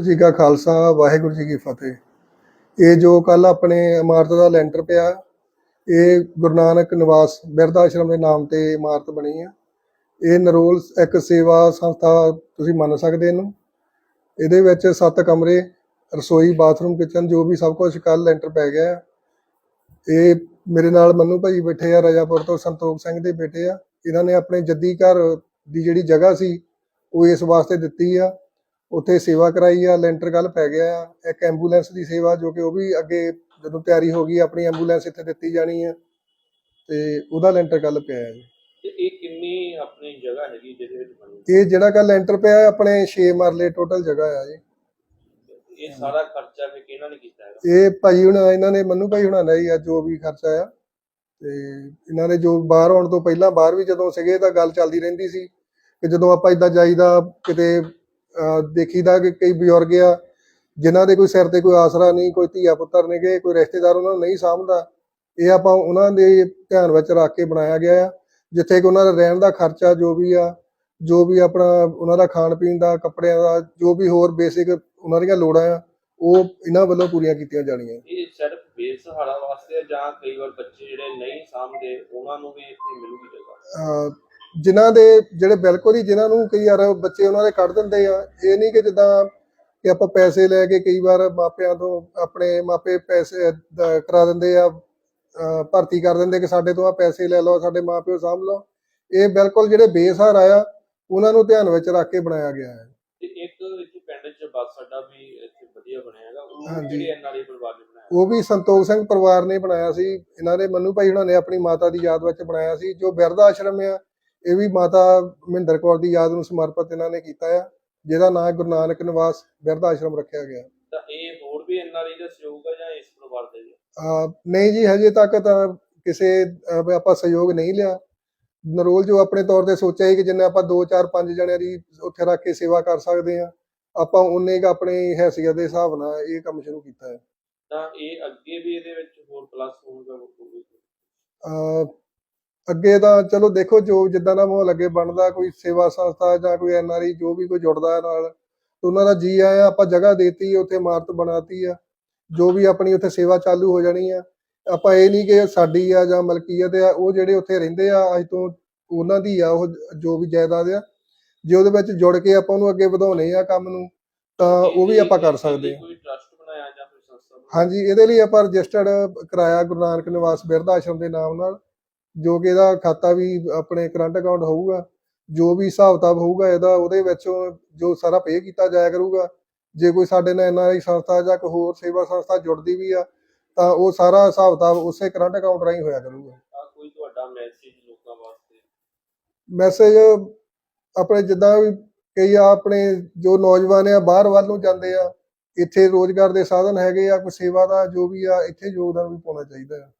ਵਾਹਿਗੁਰੂ ਜੀ ਕਾ ਖਾਲਸਾ, ਵਾਹਿਗੁਰੂ ਜੀ ਕੀ ਫਤਿਹ। ਇਹ ਜੋ ਕੱਲ ਆਪਣੇ ਇਮਾਰਤ ਦਾ ਲੈਂਟਰ ਪਿਆ, ਇਹ ਗੁਰੂ ਨਾਨਕ ਨਿਵਾਸ ਬਿਰਧ ਆਸ਼ਰਮ ਦੇ ਨਾਮ ਤੇ ਇਮਾਰਤ ਬਣੀ ਆ। ਇਹ ਨਰੋਲ ਇੱਕ ਸੇਵਾ ਸੰਸਥਾ, ਤੁਸੀਂ ਮੰਨ ਸਕਦੇ ਇਹਨੂੰ। ਇਹਦੇ ਵਿੱਚ ਸੱਤ ਕਮਰੇ, ਰਸੋਈ, ਬਾਥਰੂਮ, ਕਿਚਨ, ਜੋ ਵੀ ਸਭ ਕੁਝ ਕੱਲ ਲੈਂਟਰ ਪੈ ਗਿਆ ਇਹ ਮੇਰੇ ਨਾਲ ਮੰਨੂ ਭਾਈ ਬੈਠੇ ਆ, ਰਜਾਪੁਰ ਤੋਂ ਸੰਤੋਖ ਸਿੰਘ ਦੇ ਬੇਟੇ ਆ। ਇਹਨਾਂ ਨੇ ਆਪਣੇ ਜੱਦੀ ਘਰ ਦੀ ਜਿਹੜੀ ਜਗ੍ਹਾ ਸੀ, ਉਹ ਇਸ ਵਾਸਤੇ ਦਿੱਤੀ ਆ। ਉੱਥੇ ਸੇਵਾ ਕਰਾਈ ਆ ਲੈਂਟਰ ਕੱਲ ਪੈ ਗਿਆ ਆ। ਇੱਕ ਐਂਬੂਲੈਂਸ ਦੀ ਸੇਵਾ ਜੋ ਕਿ ਉਹ ਵੀ ਅੱਗੇ ਜਦੋਂ ਤਿਆਰੀ ਹੋ ਗਈ ਆਪਣੀ ਐਂਬੂਲੈਂਸ ਇੱਥੇ ਦਿੱਤੀ ਜਾਣੀ ਆ। ਤੇ ਉਹਦਾ ਲੈਂਟਰ ਕੱਲ ਪਿਆ ਹੈ ਤੇ ਇਹ ਕਿੰਨੀ ਆਪਣੀ ਜਗ੍ਹਾ ਹੈਗੀ ਜਿਹਦੇ ਵਿੱਚ ਬਣੀ ਇਹ ਜਿਹੜਾ ਕੱਲ ਲੈਂਟਰ ਪਿਆ ਹੈ, ਆਪਣੇ 6 ਮਰਲੇ ਟੋਟਲ ਜਗ੍ਹਾ ਆ ਜੀ ਇਹ ਸਾਰਾ ਖਰਚਾ ਵੀ ਕਿਹਨਾਂ ਨੇ ਕੀਤਾ ਹੈਗਾ? ਇਹ ਭਾਈ ਹੁਣ ਇਹਨਾਂ ਨੇ ਮੰਨੂ ਭਾਈ ਹੁਣਾਂ ਦਾ ਹੀ ਆ ਜੋ ਵੀ ਖਰਚਾ ਆ। ਤੇ ਇਹਨਾਂ ਨੇ ਜੋ ਬਾਹਰ ਆਉਣ ਤੋਂ ਪਹਿਲਾਂ ਬਾਹਰ ਵੀ ਜਦੋਂ ਸੀਗੇ ਤਾਂ ਗੱਲ ਚੱਲਦੀ ਰਹਿੰਦੀ ਸੀ ਕਿ ਜਦੋਂ ਆਪਾਂ ਇਦਾਂ ਜਾਈਦਾ ਕਿਤੇ ਦੇਖੀਦਾ ਕਿ ਕਈ ਬਜ਼ੁਰਗ ਆ ਜਿਨ੍ਹਾਂ ਦੇ ਕੋਈ ਸਿਰ ਤੇ ਕੋਈ ਆਸਰਾ ਨਹੀਂ ਕੋਈ ਧੀਆ ਪੁੱਤਰ ਨੇਗੇ ਕੋਈ ਰਿਸ਼ਤੇਦਾਰ ਉਹਨਾਂ ਨੂੰ ਨਹੀਂ ਸਾਂਭਦਾ ਇਹ ਆਪਾਂ ਉਹਨਾਂ ਦੇ ਧਿਆਨ ਵਿੱਚ ਰੱਖ ਕੇ ਬਣਾਇਆ ਗਿਆ ਆ ਜਿੱਥੇ ਕਿ ਉਹਨਾਂ ਦਾ ਰਹਿਣ ਦਾ ਖਰਚਾ ਜੋ ਵੀ ਆ ਜੋ ਵੀ ਆਪਣਾ ਉਹਨਾਂ ਦਾ ਖਾਣ ਪੀਣ ਦਾ ਕੱਪੜਿਆਂ ਦਾ ਜੋ ਵੀ ਹੋਰ ਬੇਸਿਕ ਉਹਨਾਂ ਦੀਆਂ ਲੋੜਾਂ ਆ ਉਹ ਇਹਨਾਂ ਵੱਲੋਂ ਪੂਰੀਆਂ ਕੀਤੀਆਂ ਜਾਣੀਆਂ। ਇਹ ਸਿਰਫ ਬੇਸਹਾਰਾ ਵਾਸਤੇ ਜਾਂ ਕਈ ਵਾਰ ਬੱਚੇ ਜਿਹੜੇ ਨਹੀਂ ਸਾਂਭਦੇ ਉਹਨਾਂ ਨੂੰ ਵੀ ਇੱਥੇ ਮਿਲੂਗੀ ਜਗ੍ਹਾ? ਜਿਨ੍ਹਾਂ ਦੇ ਜਿਹੜੇ ਬਿਲਕੁਲ ਹੀ ਜਿਨ੍ਹਾਂ ਨੂੰ ਕਈ ਵਾਰ ਬੱਚੇ ਉਹਨਾਂ ਦੇ ਕੱਢ ਦਿੰਦੇ ਆ ਇਹ ਨਹੀਂ ਕਿ ਜਿੱਦਾਂ ਕਿ ਆਪਾਂ ਪੈਸੇ ਲੈ ਕੇ ਕਈ ਵਾਰ ਮਾਪਿਆਂ ਤੋਂ ਆਪਣੇ ਮਾਪੇ ਪੈਸੇ ਦ- ਕਰਾ ਦਿੰਦੇ ਆ ਅਹ ਭਰਤੀ ਕਰ ਦਿੰਦੇ ਕਿ ਸਾਡੇ ਤੋਂ ਆ ਪੈਸੇ ਲੈ ਲਓ ਸਾਡੇ ਮਾਪਿਓ ਸਾਂਭ ਲਓ। ਇਹ ਬਿਲਕੁਲ ਜਿਹੜੇ ਬੇਸਹਾਰਾ ਆ ਉਹਨਾਂ ਨੂੰ ਧਿਆਨ ਵਿੱਚ ਰੱਖ ਕੇ ਬਣਾਇਆ ਗਿਆ ਹੈ। ਤੇ ਇੱਕ ਇੱਥੇ ਪਿੰਡ 'ਚ ਬੱਸ ਅੱਡਾ ਵੀ ਇੱਥੇ ਵਧੀਆ ਬਣਿਆ ਹੈਗਾ ਉਹ ਹਾਂਜੀ। ਜਿਹੜੇ ਐਨਆਰਆਈ ਪਰਿਵਾਰ ਨੇ ਬਣਾਇਆ? ਉਹ ਵੀ ਸੰਤੋਖ ਸਿੰਘ ਪਰਿਵਾਰ ਨੇ ਬਣਾਇਆ ਸੀ। ਇਹਨਾਂ ਦੇ ਮੰਨੂ ਭਾਈ ਹੁਣਾਂ ਨੇ ਆਪਣੀ ਮਾਤਾ ਦੀ ਯਾਦ ਵਿੱਚ ਬਣਾਇਆ ਸੀ ਜੋ ਬਿਰਧ ਆਸ਼ਰਮ ਆ ਇਹ ਵੀ ਮਾਤਾ ਮਹਿੰਦਰ ਕੌਰ ਦੀ ਯਾਦ ਨੂੰ ਸਮਰਪਿਤ ਇਹਨਾਂ ਨੇ ਕੀਤਾ ਆ ਜਿਹਦਾ ਨਾਮ ਗੁਰੂ ਨਾਨਕ ਨਿਵਾਸ ਬਿਰਧ ਆਸ਼ਰਮ ਰੱਖਿਆ ਗਿਆ। ਤਾਂ ਇਹ ਹੋਰ ਵੀ ਐਨਆਰਆਈ ਦਾ ਸਹਿਯੋਗ ਹੈ ਜਾਂ ਇਸ ਪਰਿਵਾਰ ਦਾ ਅਹ ਨਹੀਂ ਜੀ ਹਜੇ ਤੱਕ ਤਾਂ ਕਿਸੇ ਅਹ ਆਪਾਂ ਸਹਿਯੋਗ ਨਹੀਂ ਲਿਆ। ਨਰੋਲ ਜੋ ਆਪਣੇ ਤੌਰ ਤੇ ਸੋਚਿਆ ਸੀ ਕਿ ਜਿੰਨੇ ਆਪਾਂ 2 4 5 ਜਣਿਆਂ ਦੀ ਉੱਥੇ ਰੱਖ ਕੇ ਸੇਵਾ ਕਰ ਸਕਦੇ ਆ ਆਪਾਂ ਉਨੇ ਕੁ ਆਪਣੀ ਹੈਸੀਅਤ ਦੇ ਹਿਸਾਬ ਨਾਲ ਇਹ ਕੰਮ ਸ਼ੁਰੂ ਕੀਤਾ ਹੈ। ਤਾਂ ਇਹ ਅੱਗੇ ਵੀ ਇਹਦੇ ਵਿੱਚ ਹੋਰ ਪਲੱਸ ਹੋਊਗਾ ਹੋਊਗਾ। ਅਹ ਅੱਗੇ ਤਾਂ ਚਲੋ ਦੇਖੋ ਜੋ ਜਿੱਦਾਂ ਦਾ ਮਾਹੌਲ ਅੱਗੇ ਬਣਦਾ ਕੋਈ ਸੇਵਾ ਸੰਸਥਾ ਜਾਂ ਕੋਈ ਐਨਆਰਆਈ ਜੋ ਵੀ ਕੋਈ ਜੁੜਦਾ ਹੈ ਨਾਲ ਉਹਨਾਂ ਦਾ ਜੀ ਆਇਆ ਆਪਾਂ ਜਗ੍ਹਾ ਦੇਤੀ ਉੱਥੇ ਇਮਾਰਤ ਬਣਾਤੀ ਆ ਜੋ ਵੀ ਆਪਣੀ ਉੱਥੇ ਸੇਵਾ ਚਾਲੂ ਹੋ ਜਾਣੀ ਆ ਆਪਾਂ ਇਹ ਨਹੀਂ ਕਿ ਸਾਡੀ ਆ ਜਾਂ ਮਲਕੀਅਤ ਆ ਉਹ ਜਿਹੜੇ ਉੱਥੇ ਰਹਿੰਦੇ ਆ ਅੱਜ ਤੋਂ ਉਹਨਾਂ ਦੀ ਆ ਉਹ ਜੋ ਵੀ ਜਾਇਦਾਦ ਆ ਜੇ ਉਹਦੇ ਵਿੱਚ ਜੁੜ ਕੇ ਆਪਾਂ ਉਹਨੂੰ ਅੱਗੇ ਵਧਾਉਣੇ ਆ ਕੰਮ ਨੂੰ ਤਾਂ ਉਹ ਵੀ ਆਪਾਂ ਕਰ ਸਕਦੇ ਆ? ਹਾਂਜੀ ਇਹਦੇ ਲਈ ਆਪਾਂ ਰਜਿਸਟਰਡ ਕਰਾਇਆ ਗੁਰੂ ਨਾਨਕ ਨਿਵਾਸ ਬਿਰਧ ਆਸ਼ਰਮ ਦੇ ਨਾਮ ਨਾਲ ਜੋ ਕਿ ਇਹਦਾ ਖਾਤਾ ਵੀ ਆਪਣੇ ਕਰੰਟ ਅਕਾਊਂਟ ਹੋਊਗਾ ਜੋ ਵੀ ਹਿਸਾਬ ਕਿਤਾਬ ਹੋਊਗਾ ਇਹਦਾ ਉਹਦੇ ਵਿੱਚੋਂ ਜੋ ਸਾਰਾ ਪੇ ਕੀਤਾ ਜਾਇਆ ਕਰੂਗਾ। ਜੇ ਕੋਈ ਸਾਡੇ ਨਾਲ ਐਨਆਰਆਈ ਸੰਸਥਾ ਜਾਂ ਕੋਈ ਹੋਰ ਸੇਵਾ ਸੰਸਥਾ ਜੁੜਦੀ ਵੀ ਆ ਤਾਂ ਉਹ ਸਾਰਾ ਹਿਸਾਬ ਕਿਤਾਬ ਉਸੇ ਕਰੰਟ ਅਕਾਊਂਟ ਰਾਹੀਂ ਹੋਇਆ ਕਰੂਗਾ। ਕੋਈ ਤੁਹਾਡਾ ਮੈਸੇਜ ਲੋਕਾਂ ਵਾਸਤੇ? ਮੈਸੇਜ ਆਪਣੇ ਜਿੱਦਾਂ ਵੀ ਕਈ ਆ ਆਪਣੇ ਜੋ ਨੌਜਵਾਨ ਆ ਬਾਹਰ ਵੱਲ ਨੂੰ ਜਾਂਦੇ ਆ ਇੱਥੇ ਰੋਜ਼ਗਾਰ ਦੇ ਸਾਧਨ ਹੈਗੇ ਆ ਕੋਈ ਸੇਵਾ ਦਾ ਜੋ ਵੀ ਆ ਇੱਥੇ ਯੋਗਦਾਨ ਵੀ ਪਾਉਣਾ ਚਾਹੀਦਾ ਆ।